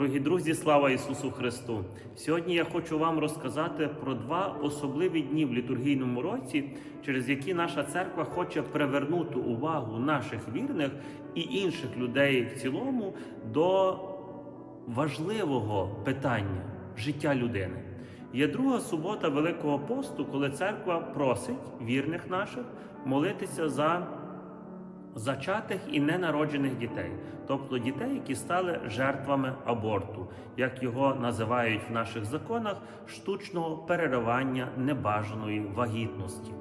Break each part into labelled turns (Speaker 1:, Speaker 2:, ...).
Speaker 1: Дорогі друзі, слава Ісусу Христу! Сьогодні я хочу вам розказати про два особливі дні в літургійному році, через які наша церква хоче привернути увагу наших вірних і інших людей в цілому до важливого питання життя людини. Є друга субота Великого посту, коли церква просить вірних наших молитися за зачатих і ненароджених дітей, тобто дітей, які стали жертвами аборту, як його називають в наших законах, штучного переривання небажаної вагітності.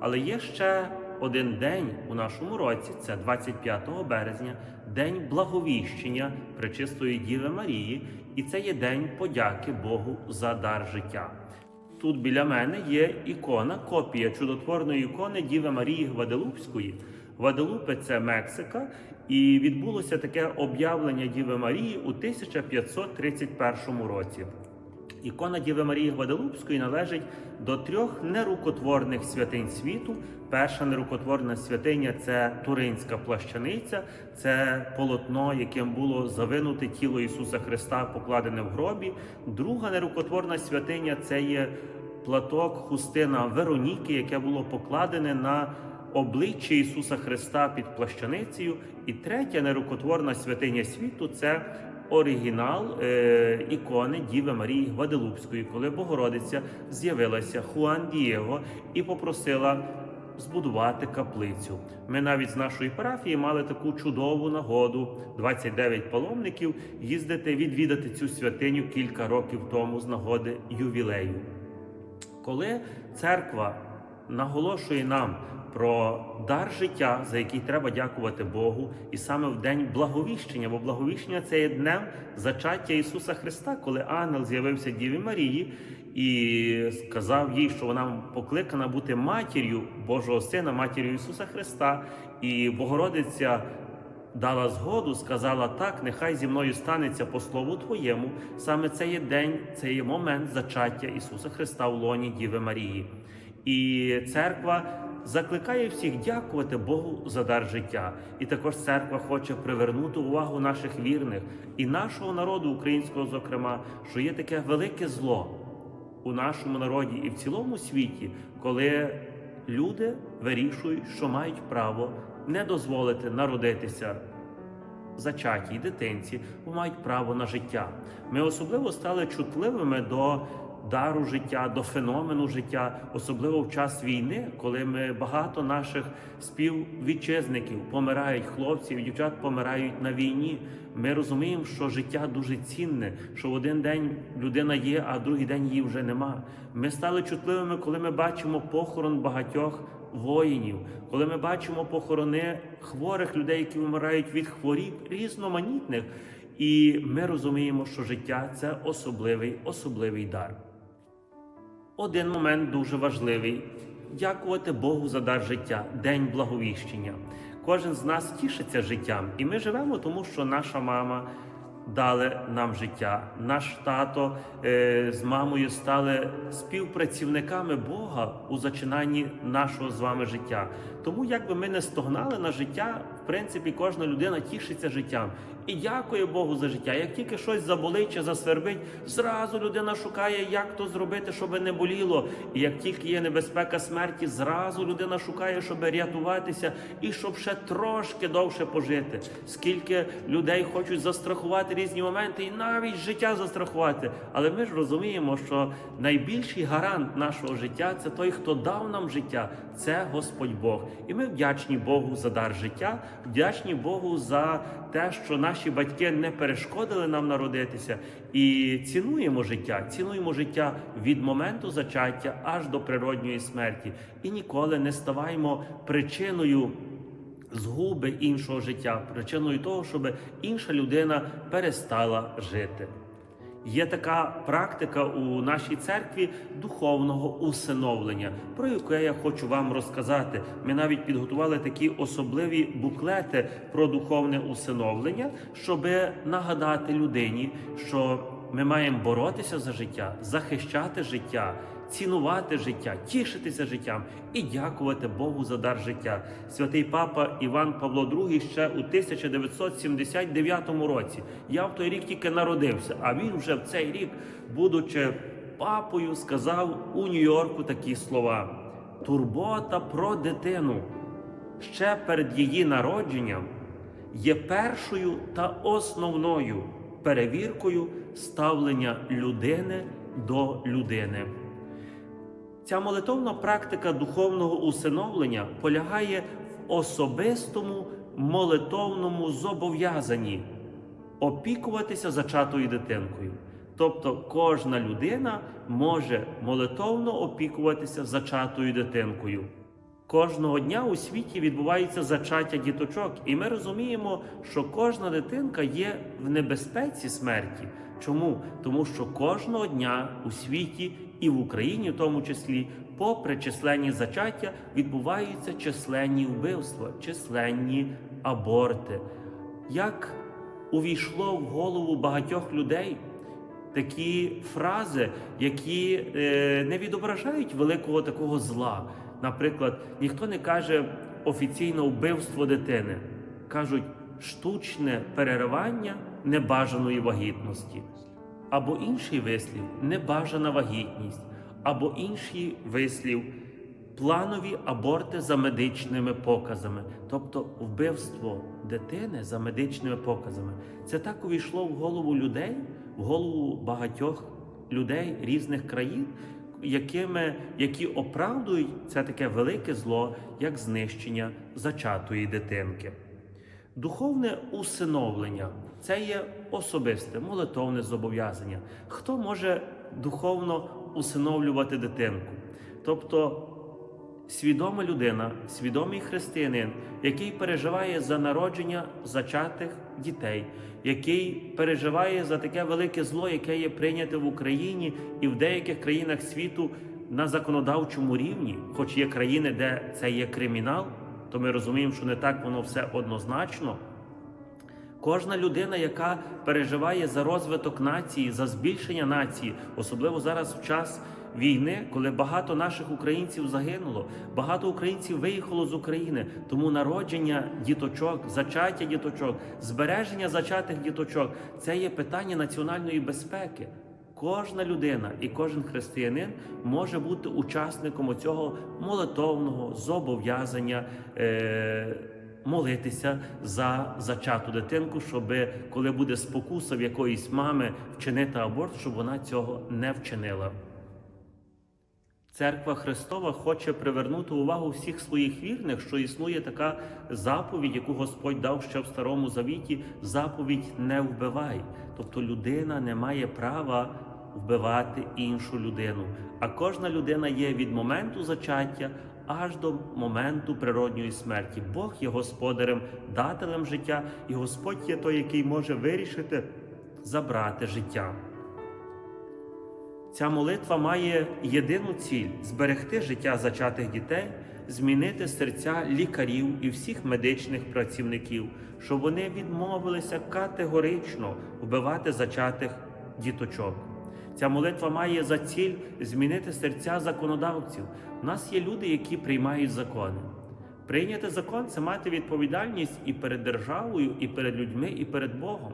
Speaker 1: Але є ще один день у нашому році, це 25 березня, день благовіщення Пречистої Діви Марії, і це є день подяки Богу за дар життя. Тут біля мене є ікона, копія чудотворної ікони Діви Марії Гваделупської. Гваделупе це Мексика, і відбулося таке об'явлення Діви Марії у 1531 році. Ікона Діви Марії Гваделупської належить до трьох нерукотворних святинь світу. Перша нерукотворна святиня це Туринська плащаниця, це полотно, яким було завинуте тіло Ісуса Христа, покладене в гробі. Друга нерукотворна святиня це є платок хустина Вероніки, яке було покладене на обличчя Ісуса Христа під плащаницею. І третя нерукотворна святиня світу це оригінал е, ікони Діви Марії Гваделупської, коли Богородиця з'явилася Хуан Дієго і попросила збудувати каплицю. Ми навіть з нашої парафії мали таку чудову нагоду 29 паломників їздити відвідати цю святиню кілька років тому з нагоди ювілею. Коли церква наголошує нам про дар життя, за який треба дякувати Богу, і саме в день благовіщення, бо благовіщення це є днем зачаття Ісуса Христа, коли ангел з'явився Діві Марії і сказав їй, що вона покликана бути матір'ю Божого Сина, матір'ю Ісуса Христа, і Богородиця. Дала згоду, сказала так, нехай зі мною станеться по слову Твоєму. Саме це є день, це є момент зачаття Ісуса Христа в лоні Діви Марії. І церква закликає всіх дякувати Богу за дар життя. І також церква хоче привернути увагу наших вірних і нашого народу, українського, зокрема, що є таке велике зло у нашому народі і в цілому світі, коли люди вирішують, що мають право не дозволити народитися зачатій дитинці, бо мають право на життя. Ми особливо стали чутливими до дару життя, до феномену життя, особливо в час війни, коли ми багато наших співвітчизників помирають, хлопців, дівчат помирають на війні. Ми розуміємо, що життя дуже цінне, що в один день людина є, а в другий день її вже нема. Ми стали чутливими, коли ми бачимо похорон багатьох воїнів, коли ми бачимо похорони хворих людей, які вмирають від хворіб різноманітних. І ми розуміємо, що життя це особливий, особливий дар. Один момент дуже важливий дякувати Богу за дар життя, день благовіщення. Кожен з нас тішиться життям, і ми живемо, тому що наша мама дали нам життя. Наш тато е, з мамою стали співпрацівниками Бога у зачинанні нашого з вами життя. Тому, як би ми не стогнали на життя, в принципі, кожна людина тішиться життям і дякує Богу за життя. Як тільки щось заболить чи засвербить, зразу людина шукає, як то зробити, щоб не боліло. І як тільки є небезпека смерті, зразу людина шукає, щоб рятуватися і щоб ще трошки довше пожити. Скільки людей хочуть застрахувати різні моменти і навіть життя застрахувати. Але ми ж розуміємо, що найбільший гарант нашого життя це той, хто дав нам життя, це Господь Бог. І ми вдячні Богу за дар життя, вдячні Богу за те, що наші батьки не перешкодили нам народитися, і цінуємо життя, цінуємо життя від моменту зачаття аж до природньої смерті. І ніколи не ставаємо причиною. Згуби іншого життя, причиною того, щоб інша людина перестала жити. Є така практика у нашій церкві духовного усиновлення, про яке я хочу вам розказати. Ми навіть підготували такі особливі буклети про духовне усиновлення, щоб нагадати людині, що ми маємо боротися за життя, захищати життя, цінувати життя, тішитися життям і дякувати Богу за дар життя. Святий папа Іван Павло II ще у 1979 році. Я в той рік тільки народився, а він вже в цей рік, будучи папою, сказав у Нью-Йорку такі слова: турбота про дитину ще перед її народженням є першою та основною перевіркою ставлення людини до людини. Ця молитовна практика духовного усиновлення полягає в особистому молитовному зобов'язанні опікуватися зачатою дитинкою. Тобто кожна людина може молитовно опікуватися зачатою дитинкою. Кожного дня у світі відбувається зачаття діточок, і ми розуміємо, що кожна дитинка є в небезпеці смерті. Чому? Тому що кожного дня у світі і в Україні, в тому числі, попри численні зачаття, відбуваються численні вбивства, численні аборти. Як увійшло в голову багатьох людей такі фрази, які е, не відображають великого такого зла. Наприклад, ніхто не каже офіційно вбивство дитини, кажуть штучне переривання небажаної вагітності, або інший вислів небажана вагітність, або інший вислів планові аборти за медичними показами, тобто вбивство дитини за медичними показами. Це так увійшло в голову людей, в голову багатьох людей різних країн, якими, які оправдують це таке велике зло, як знищення зачатої дитинки. Духовне усиновлення це є особисте, молитовне зобов'язання. Хто може духовно усиновлювати дитинку? Тобто свідома людина, свідомий християнин, який переживає за народження зачатих дітей, який переживає за таке велике зло, яке є прийняте в Україні і в деяких країнах світу на законодавчому рівні, хоч є країни, де це є кримінал, то ми розуміємо, що не так воно все однозначно. Кожна людина, яка переживає за розвиток нації, за збільшення нації, особливо зараз в час війни, коли багато наших українців загинуло, багато українців виїхало з України. Тому народження діточок, зачаття діточок, збереження зачатих діточок це є питання національної безпеки. Кожна людина і кожен християнин може бути учасником цього молитовного зобов'язання. Е- молитися за зачату дитинку, щоб коли буде спокуса в якоїсь мами вчинити аборт, щоб вона цього не вчинила. Церква Христова хоче привернути увагу всіх своїх вірних, що існує така заповідь, яку Господь дав ще в Старому Завіті: заповідь не вбивай. Тобто людина не має права вбивати іншу людину. А кожна людина є від моменту зачаття аж до моменту природньої смерті. Бог є господарем, дателем життя, і Господь є той, який може вирішити забрати життя. Ця молитва має єдину ціль зберегти життя зачатих дітей, змінити серця лікарів і всіх медичних працівників, щоб вони відмовилися категорично вбивати зачатих діточок. Ця молитва має за ціль змінити серця законодавців. У нас є люди, які приймають закони. Прийняти закон це мати відповідальність і перед державою, і перед людьми, і перед Богом.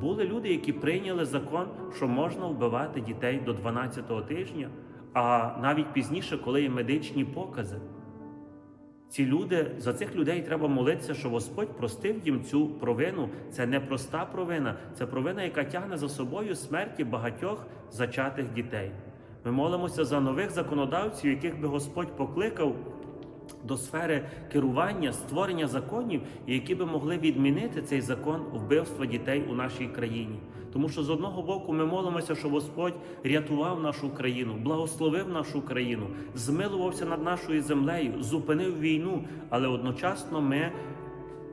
Speaker 1: Були люди, які прийняли закон, що можна вбивати дітей до 12-го тижня, а навіть пізніше, коли є медичні покази. Ці люди, за цих людей треба молитися, що Господь простив їм цю провину. Це не проста провина, це провина, яка тягне за собою смерті багатьох зачатих дітей. Ми молимося за нових законодавців, яких би Господь покликав до сфери керування, створення законів, які би могли відмінити цей закон вбивства дітей у нашій країні. Тому що з одного боку ми молимося, що Господь рятував нашу країну, благословив нашу країну, змилувався над нашою землею, зупинив війну, але одночасно ми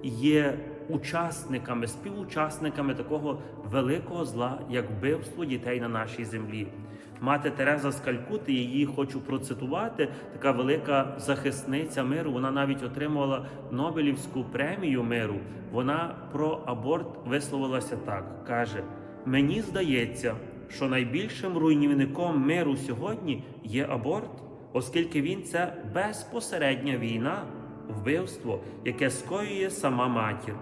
Speaker 1: є учасниками, співучасниками такого великого зла, як вбивство дітей на нашій землі. Мати Тереза з Калькути, її хочу процитувати, така велика захисниця миру. Вона навіть отримувала Нобелівську премію миру. Вона про аборт висловилася так: каже: Мені здається, що найбільшим руйнівником миру сьогодні є аборт, оскільки він це безпосередня війна, вбивство, яке скоює сама матір.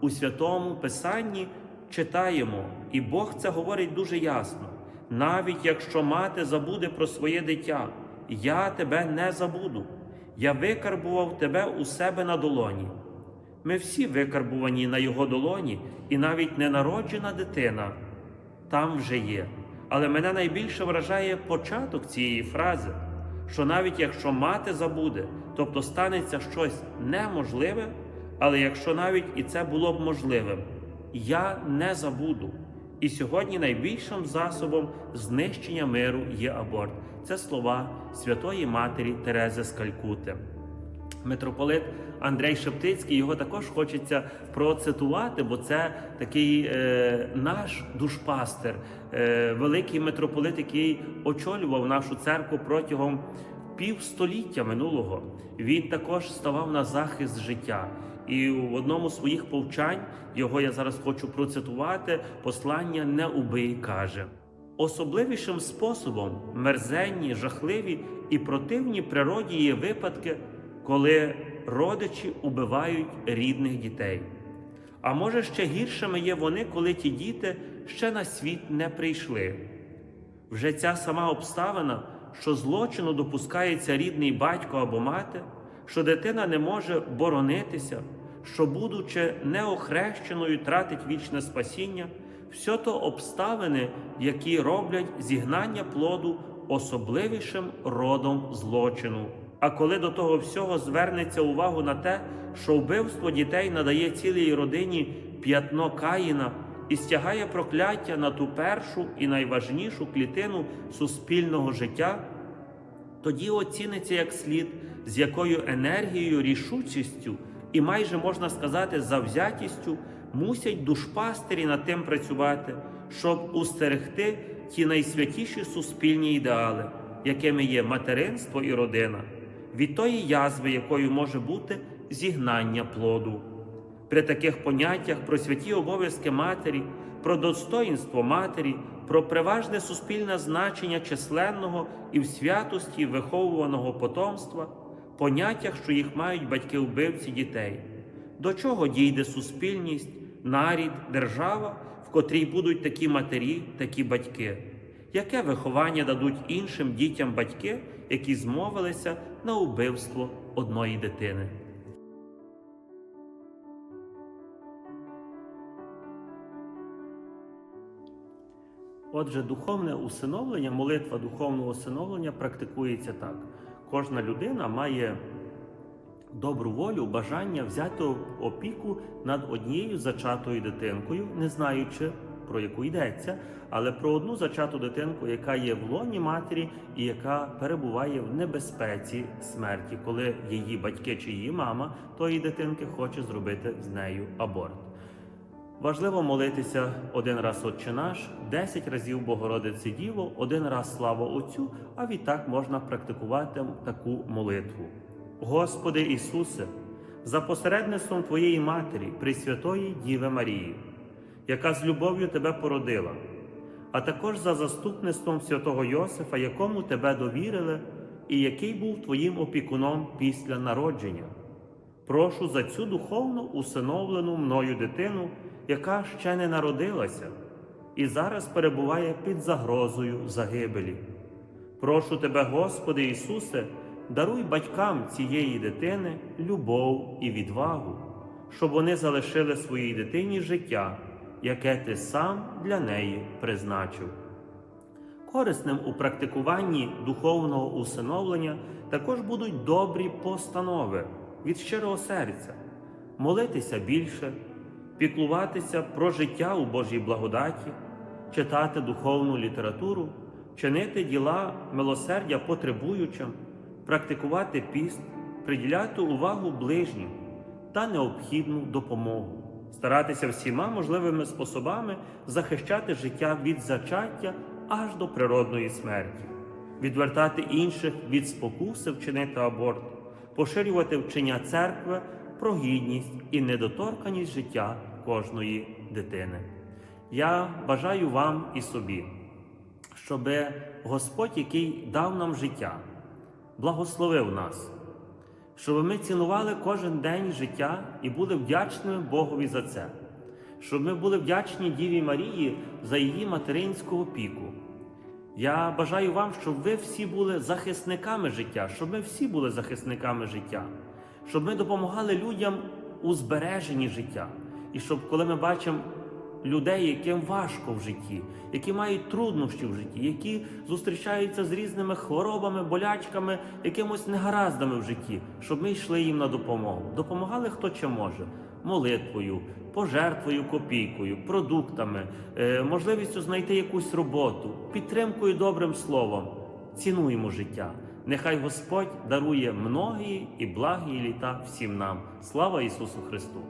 Speaker 1: У святому Писанні читаємо, і Бог це говорить дуже ясно. Навіть якщо мати забуде про своє дитя, я тебе не забуду. Я викарбував тебе у себе на долоні. Ми всі викарбувані на його долоні, і навіть ненароджена дитина там вже є. Але мене найбільше вражає початок цієї фрази, що навіть якщо мати забуде, тобто станеться щось неможливе, але якщо навіть і це було б можливим, я не забуду. І сьогодні найбільшим засобом знищення миру є аборт. Це слова Святої Матері Терези з Калькути. Митрополит Андрей Шептицький, його також хочеться процитувати, бо це такий е, наш душпастер, е, великий митрополит, який очолював нашу церкву протягом півстоліття минулого. Він також ставав на захист життя. І в одному з своїх повчань, його я зараз хочу процитувати, послання не убий каже. Особливішим способом мерзенні, жахливі і противні природі є випадки, коли родичі убивають рідних дітей. А може ще гіршими є вони, коли ті діти ще на світ не прийшли. Вже ця сама обставина, що злочину допускається рідний батько або мати, що дитина не може боронитися, що, будучи неохрещеною, тратить вічне спасіння, все то обставини, які роблять зігнання плоду особливішим родом злочину. А коли до того всього звернеться увагу на те, що вбивство дітей надає цілій родині п'ятно Каїна і стягає прокляття на ту першу і найважнішу клітину суспільного життя, тоді оціниться як слід, з якою енергією, рішучістю і майже можна сказати завзятістю мусять душпастері над тим працювати, щоб устерегти ті найсвятіші суспільні ідеали, якими є материнство і родина, від тої язви, якою може бути зігнання плоду. При таких поняттях про святі обов'язки матері, про достоїнство матері, про переважне суспільне значення численного і в святості виховуваного потомства, поняттях, що їх мають батьки-вбивці дітей, до чого дійде суспільність, нарід, держава, в котрій будуть такі матері, такі батьки, яке виховання дадуть іншим дітям батьки, які змовилися на вбивство одної дитини. Отже, духовне усиновлення, молитва духовного усиновлення практикується так. Кожна людина має добру волю, бажання взяти опіку над однією зачатою дитинкою, не знаючи про яку йдеться, але про одну зачату дитинку, яка є в лоні матері і яка перебуває в небезпеці смерті, коли її батьки чи її мама тої дитинки хоче зробити з нею аборт. Важливо молитися один раз Отче наш, десять разів Богородиці Діво, один раз слава Отцю, а відтак можна практикувати таку молитву. Господи Ісусе, за посередництвом Твоєї Матері, Пресвятої Діви Марії, яка з любов'ю Тебе породила, а також за заступництвом святого Йосифа, якому Тебе довірили, і який був Твоїм опікуном після народження. Прошу за цю духовно усиновлену мною дитину, яка ще не народилася і зараз перебуває під загрозою загибелі. Прошу Тебе, Господи Ісусе, даруй батькам цієї дитини любов і відвагу, щоб вони залишили своїй дитині життя, яке Ти сам для неї призначив. Корисним у практикуванні духовного усиновлення також будуть добрі постанови від щирого серця, молитися більше, піклуватися про життя у Божій благодаті, читати духовну літературу, чинити діла милосердя потребуючим, практикувати піст, приділяти увагу ближнім та необхідну допомогу, старатися всіма можливими способами захищати життя від зачаття аж до природної смерті, відвертати інших від спокуси вчинити аборт, поширювати вчення церкви про гідність і недоторканість життя кожної дитини. Я бажаю вам і собі щоб Господь, який дав нам життя, благословив нас, щоб ми цінували кожен день життя і були вдячними Богові за це, щоб ми були вдячні Діві Марії за її материнську опіку. Я бажаю вам, щоб ви всі були захисниками життя, щоб ми всі були захисниками життя, щоб ми допомагали людям у збереженні життя. І щоб, коли ми бачимо людей, яким важко в житті, які мають труднощі в житті, які зустрічаються з різними хворобами, болячками, якимось негараздами в житті, щоб ми йшли їм на допомогу. Допомагали хто чим може молитвою, пожертвою, копійкою, продуктами, е, можливістю знайти якусь роботу, підтримкою добрим словом. Цінуємо життя. Нехай Господь дарує многії і благі літа всім нам. Слава Ісусу Христу!